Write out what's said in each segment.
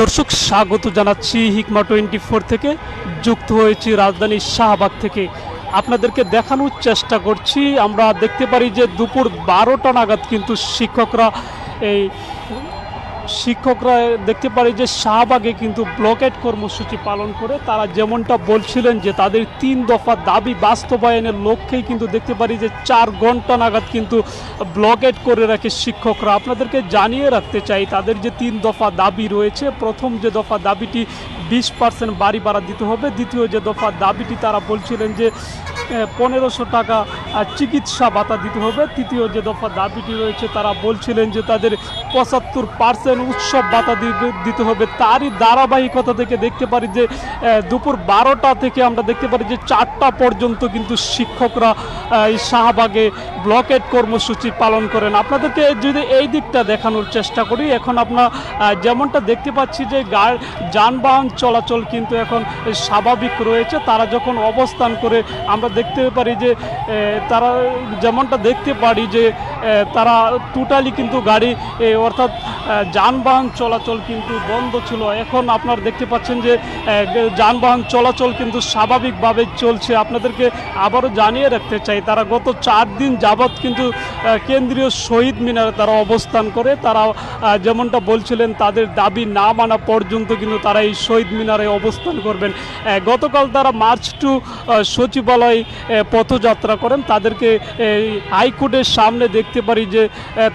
দর্শক, স্বাগত জানাচ্ছি হিকমা টোয়েন্টি ফোর থেকে। যুক্ত হয়েছি রাজধানীর শাহবাগ থেকে। আপনাদেরকে দেখানোর চেষ্টা করছি। আমরা দেখতে পারি যে দুপুর বারোটা নাগাদ কিন্তু শিক্ষকরা এই শিক্ষকরা দেখতে পারি যে শাহবাগে কিন্তু ব্লকেট কর্মসূচি পালন করে তারা যেমনটা বলছিলেন যে তাদের তিন দফা দাবি বাস্তবায়নের লক্ষ্যেই কিন্তু দেখতে পারি যে চার ঘণ্টা নাগাদ কিন্তু ব্লকেট করে রাখে শিক্ষকরা। আপনাদেরকে জানিয়ে রাখতে চাই, তাদের যে তিন দফা দাবি রয়েছে, প্রথম যে দফা দাবিটি বিশ পার্সেন্ট বাড়ি ভাড়া দিতে হবে, দ্বিতীয় যে দফা দাবিটি তারা বলছিলেন যে পনেরোশো টাকা চিকিৎসা ভাতা দিতে হবে। তৃতীয় যে দফা দাবিটি রয়েছে, তারা বলছিলেন যে তাদের পঁচাত্তর পার্সেন্ট উৎসব ভাতা দিতে- হবে। তারই ধারাবাহিকতা থেকে দেখতে পারি যে দুপুর বারোটা থেকে আমরা দেখতে পারি যে চারটা পর্যন্ত কিন্তু শিক্ষকরা এই শাহবাগে ব্লকেট কর্মসূচি পালন করেন। আপনাদেরকে যদি এই দিকটা দেখানোর চেষ্টা করি, এখন আপনার যেমনটা দেখতে পাচ্ছি যে যানবাহন চলাচল কিন্তু এখন স্বাভাবিক রয়েছে। তারা যখন অবস্থান করে, আমরা দেখতে পারি যে তারা যেমনটা দেখতে পারি যে তারা টোটালি কিন্তু গাড়ি অর্থাৎ যানবাহন চলাচল কিন্তু বন্ধ ছিল। এখন আপনার দেখতে পাচ্ছেন যে যানবাহন চলাচল কিন্তু স্বাভাবিকভাবে চলছে। আপনাদেরকে আবারও জানিয়ে রাখতে চাই, তারা গত চার দিন যাবৎ কিন্তু কেন্দ্রীয় শহীদ মিনারে তারা অবস্থান করে। তারা যেমনটা বলছিলেন, তাদের দাবি না মানা পর্যন্ত কিন্তু তারা এই শহীদ মিনারে অবস্থান করবেন। গতকাল তারা মার্চ টু সচিবালয় পথযাত্রা করেন। তাদেরকে হাইকোর্টের সামনে দেখতে পারি যে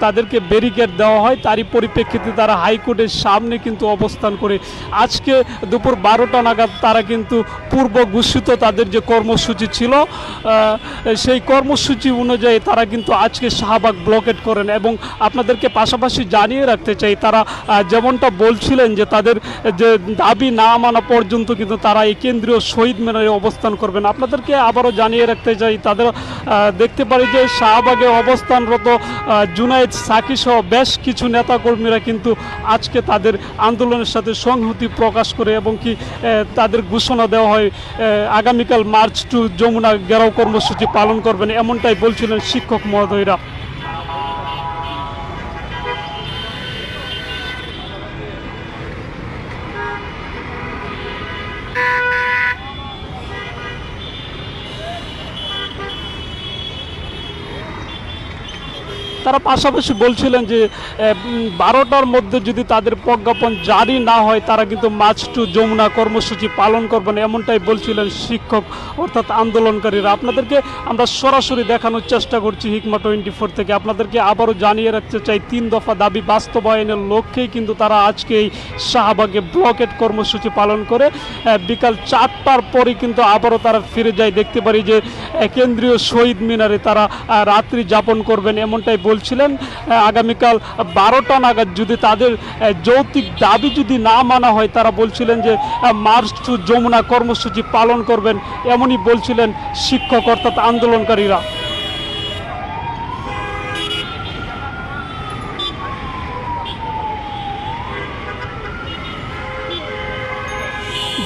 তাদেরকে ব্যারিকেড দেওয়া হয়। তারই পরিপ্রেক্ষিতে তারা হাইকোর্টের সামনে কিন্তু অবস্থান করে। আজকে দুপুর বারোটা নাগাদ তারা কিন্তু পূর্ব ঘোষিত তাদের যে কর্মসূচি ছিল সেই কর্মসূচি অনুযায়ী তারা কিন্তু আজকে শাহবাগ ব্লকেট করেন এবং আপনাদেরকে পাশাপাশি জানিয়ে রাখতে চাই, তারা যেমনটা বলছিলেন যে তাদের, যে দাবি না মানা পর্যন্ত কিন্তু তারা এই কেন্দ্রীয় শহীদ মিনারে অবস্থান করবেন। আপনাদেরকে আবারও জানিয়ে রাখতে চাই, তাদের দেখতে পারি যে শাহবাগে অবস্থানরত জুনায়েদ সাকি সহ বেশ কিছু নেতাকর্মীরা কিন্তু আজকে তাদের আন্দোলনের সাথে সংহতি প্রকাশ করে এবং কি তাদের ঘোষণা দেওয়া হয় আগামীকাল মার্চ টু যমুনা গেরাও কর্মসূচি পালন করবেন। এমনটাই বলছিলেন শিক্ষক মহোদয়রা তারা পাশাপাশি বলছিলেন যে বারোটার মধ্যে যদি তাদের প্রজ্ঞাপন জারি না হয়, তারা কিন্তু মার্চ টু যমুনা কর্মসূচি পালন করবেন এমনটাই বলছিলেন শিক্ষক অর্থাৎ আন্দোলনকারীরা। আপনাদেরকে আমরা সরাসরি দেখানোর চেষ্টা করছি হিকমা টোয়েন্টি ফোর থেকে। আপনাদেরকে আবারও জানিয়ে রাখতে চাই, তিন দফা দাবি বাস্তবায়নের লক্ষ্যেই কিন্তু তারা আজকে এই শাহবাগে ব্লকেট কর্মসূচি পালন করে বিকাল চারটার পরে কিন্তু আবারও তারা ফিরে যায়। দেখতে পারি যে কেন্দ্রীয় শহীদ মিনারে তারা রাত্রি যাপন করবেন এমনটাই বলছিলেন আগামীকাল বারোটা নাগাদ যদি তাদের আহ, যৌক্তিক দাবি যদি না মানা হয় তারা বলছিলেন যে মার্চ টু যমুনা কর্মসূচি পালন করবেন এমনই বলছিলেন শিক্ষক অর্থাৎ আন্দোলনকারীরা।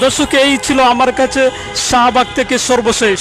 দর্শক এই ছিল আমার কাছে শাহবাগ থেকে সর্বশেষ।